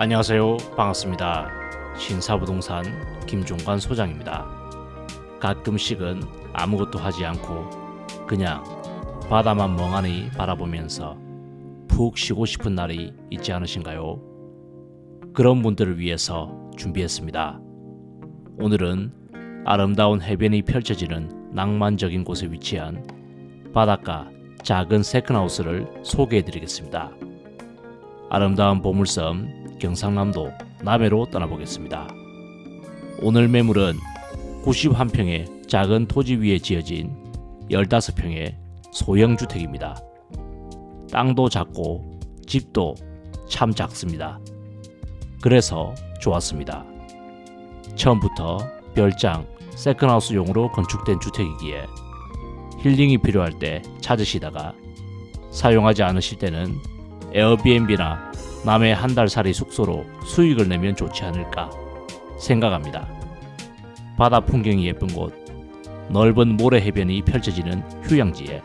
안녕하세요. 반갑습니다. 신사부동산 김종관 소장입니다. 가끔씩은 아무것도 하지 않고 그냥 바다만 멍하니 바라보면서 푹 쉬고 싶은 날이 있지 않으신가요? 그런 분들을 위해서 준비했습니다. 오늘은 아름다운 해변이 펼쳐지는 낭만적인 곳에 위치한 바닷가 작은 세컨하우스를 소개해 드리겠습니다. 아름다운 보물섬 경상남도 남해로 떠나보겠습니다. 오늘 매물은 91평의 작은 토지 위에 지어진 15평의 소형 주택입니다. 땅도 작고 집도 참 작습니다. 그래서 좋았습니다. 처음부터 별장 세컨하우스용으로 건축된 주택이기에 힐링이 필요할 때 찾으시다가 사용하지 않으실 때는 에어비앤비나 남의 한 달 살이 숙소로 수익을 내면 좋지 않을까 생각합니다. 바다 풍경이 예쁜 곳, 넓은 모래 해변이 펼쳐지는 휴양지에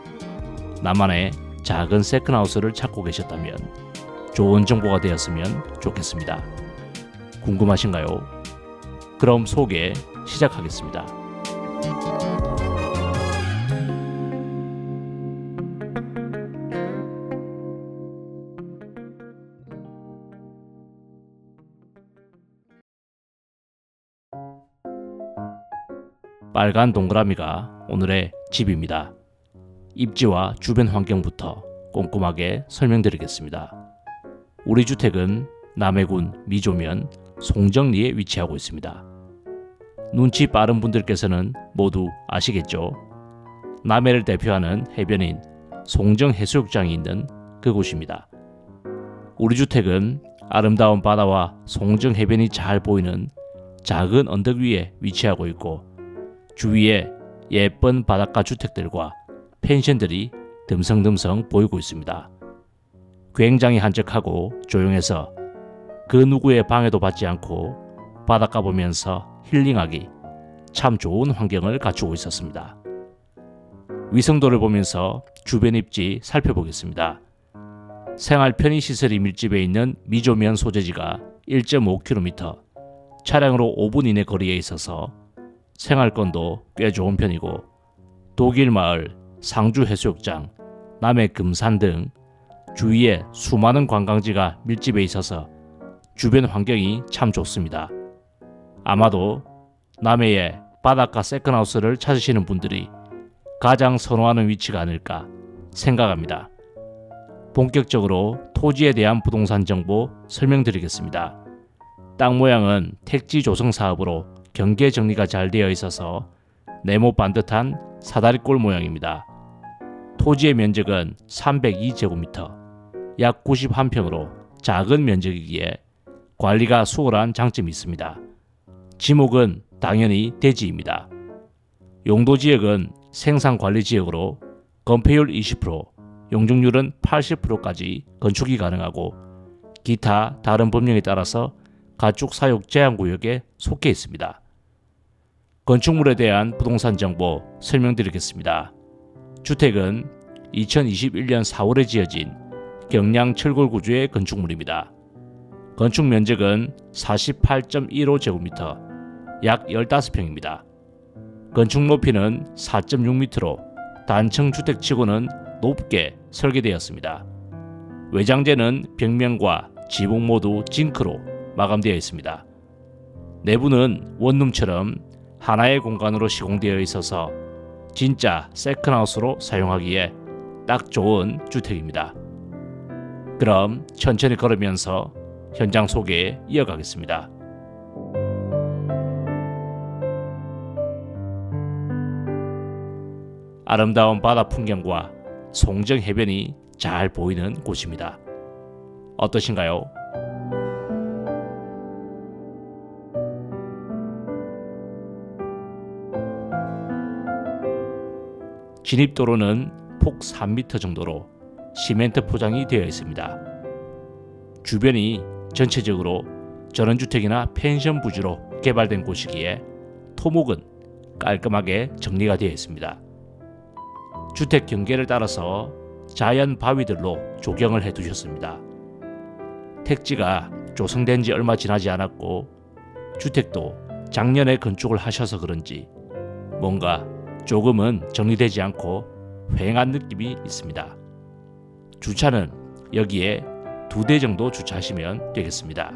나만의 작은 세컨하우스를 찾고 계셨다면 좋은 정보가 되었으면 좋겠습니다. 궁금하신가요? 그럼 소개 시작하겠습니다. 빨간 동그라미가 오늘의 집입니다. 입지와 주변 환경부터 꼼꼼하게 설명드리겠습니다. 우리 주택은 남해군 미조면 송정리에 위치하고 있습니다. 눈치 빠른 분들께서는 모두 아시겠죠? 남해를 대표하는 해변인 송정 해수욕장이 있는 그곳입니다. 우리 주택은 아름다운 바다와 송정 해변이 잘 보이는 작은 언덕 위에 위치하고 있고 주위에 예쁜 바닷가 주택들과 펜션들이 듬성듬성 보이고 있습니다. 굉장히 한적하고 조용해서 그 누구의 방해도 받지 않고 바닷가 보면서 힐링하기 참 좋은 환경을 갖추고 있었습니다. 위성도를 보면서 주변 입지 살펴보겠습니다. 생활 편의 시설이 밀집해 있는 미조면 소재지가 1.5km, 차량으로 5분 이내 거리에 있어서 생활권도 꽤 좋은 편이고 독일 마을, 상주 해수욕장, 남해 금산 등 주위에 수많은 관광지가 밀집해 있어서 주변 환경이 참 좋습니다. 아마도 남해의 바닷가 세컨하우스를 찾으시는 분들이 가장 선호하는 위치가 아닐까 생각합니다. 본격적으로 토지에 대한 부동산 정보 설명드리겠습니다. 땅 모양은 택지 조성 사업으로 경계 정리가 잘 되어 있어서 네모 반듯한 사다리꼴 모양입니다. 토지의 면적은 302제곱미터, 약 91평으로 작은 면적이기에 관리가 수월한 장점이 있습니다. 지목은 당연히 대지입니다. 용도 지역은 생산 관리 지역으로 건폐율 20%, 용적률은 80%까지 건축이 가능하고 기타 다른 법령에 따라서 가축 사육 제한 구역에 속해 있습니다. 건축물에 대한 부동산 정보 설명드리겠습니다. 주택은 2021년 4월에 지어진 경량 철골 구조의 건축물입니다. 건축 면적은 48.15제곱미터, 약 15평입니다. 건축 높이는 4.6m로 단층 주택치고는 높게 설계되었습니다. 외장재는 벽면과 지붕 모두 징크로 마감되어 있습니다. 내부는 원룸처럼 하나의 공간으로 시공되어 있어서 진짜 세컨하우스로 사용하기에 딱 좋은 주택입니다. 그럼 천천히 걸으면서 현장 소개 이어가겠습니다. 아름다운 바다 풍경과 송정 해변이 잘 보이는 곳입니다. 어떠신가요? 진입도로는 폭 3m 정도로 시멘트 포장이 되어 있습니다. 주변이 전체적으로 전원주택이나 펜션 부지로 개발된 곳이기에 토목은 깔끔하게 정리가 되어 있습니다. 주택 경계를 따라서 자연 바위들로 조경을 해 두셨습니다. 택지가 조성된 지 얼마 지나지 않았고 주택도 작년에 건축을 하셔서 그런지 뭔가 조금은 정리되지 않고 휑한 느낌이 있습니다. 주차는 여기에 두 대 정도 주차하시면 되겠습니다.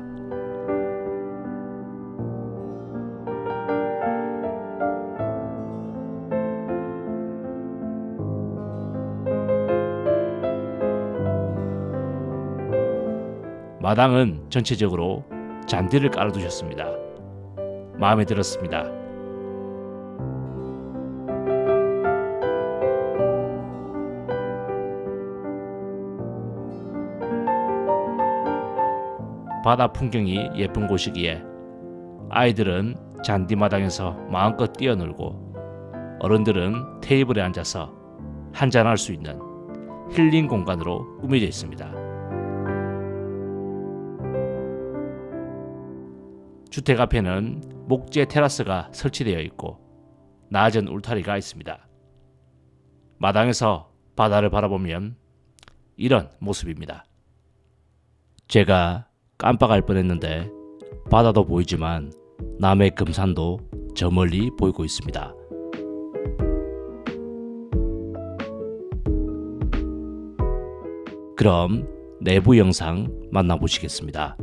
마당은 전체적으로 잔디를 깔아두셨습니다. 마음에 들었습니다. 바다 풍경이 예쁜 곳이기에 아이들은 잔디마당에서 마음껏 뛰어놀고 어른들은 테이블에 앉아서 한잔할 수 있는 힐링 공간으로 꾸며져 있습니다. 주택 앞에는 목재 테라스가 설치되어 있고 낮은 울타리가 있습니다. 마당에서 바다를 바라보면 이런 모습입니다. 제가 깜빡할 뻔했는데 바다도 보이지만 남해 금산도 저 멀리 보이고 있습니다. 그럼 내부 영상 만나보시겠습니다.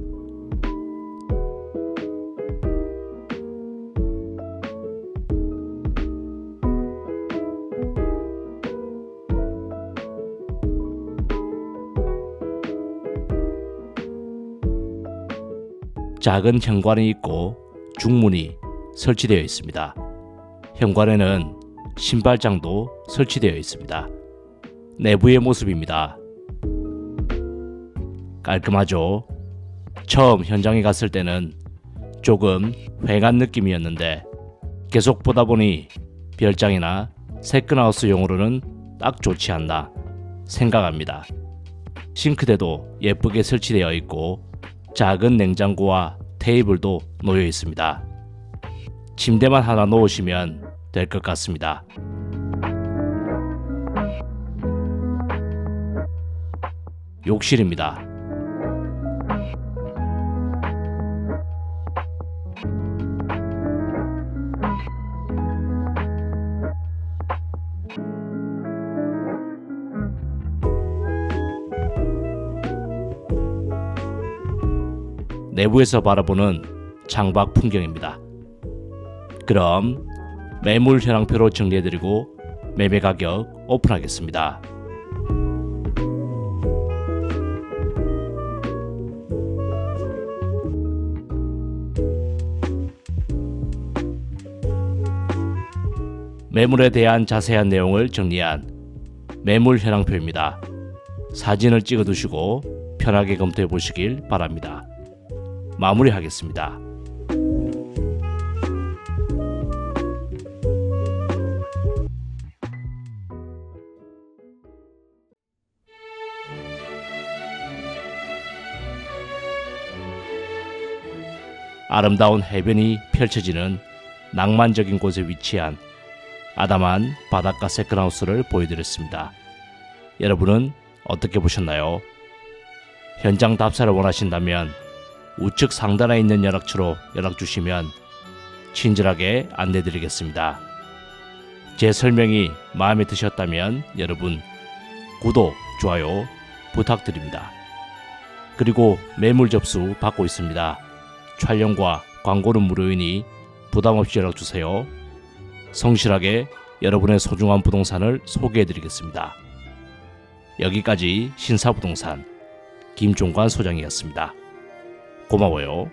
작은 현관이 있고 중문이 설치되어 있습니다. 현관에는 신발장도 설치되어 있습니다. 내부의 모습입니다. 깔끔하죠? 처음 현장에 갔을 때는 조금 휑한 느낌이었는데 계속 보다 보니 별장이나 세컨하우스용으로는 딱 좋지 않나 생각합니다. 싱크대도 예쁘게 설치되어 있고 작은 냉장고와 테이블도 놓여 있습니다. 침대만 하나 놓으시면 될 것 같습니다. 욕실입니다. 내부에서 바라보는 창밖 풍경입니다. 그럼 매물 현황표로 정리해드리고 매매 가격 오픈하겠습니다. 매물에 대한 자세한 내용을 정리한 매물 현황표입니다. 사진을 찍어 두시고 편하게 검토해 보시길 바랍니다. 마무리하겠습니다. 아름다운 해변이 펼쳐지는 낭만적인 곳에 위치한 아담한 바닷가 세컨하우스를 보여드렸습니다. 여러분은 어떻게 보셨나요? 현장 답사를 원하신다면 우측 상단에 있는 연락처로 연락 주시면 친절하게 안내 드리겠습니다. 제 설명이 마음에 드셨다면 여러분 구독, 좋아요 부탁드립니다. 그리고 매물 접수 받고 있습니다. 촬영과 광고는 무료이니 부담 없이 연락 주세요. 성실하게 여러분의 소중한 부동산을 소개해 드리겠습니다. 여기까지 신사부동산 김종관 소장이었습니다. 고마워요.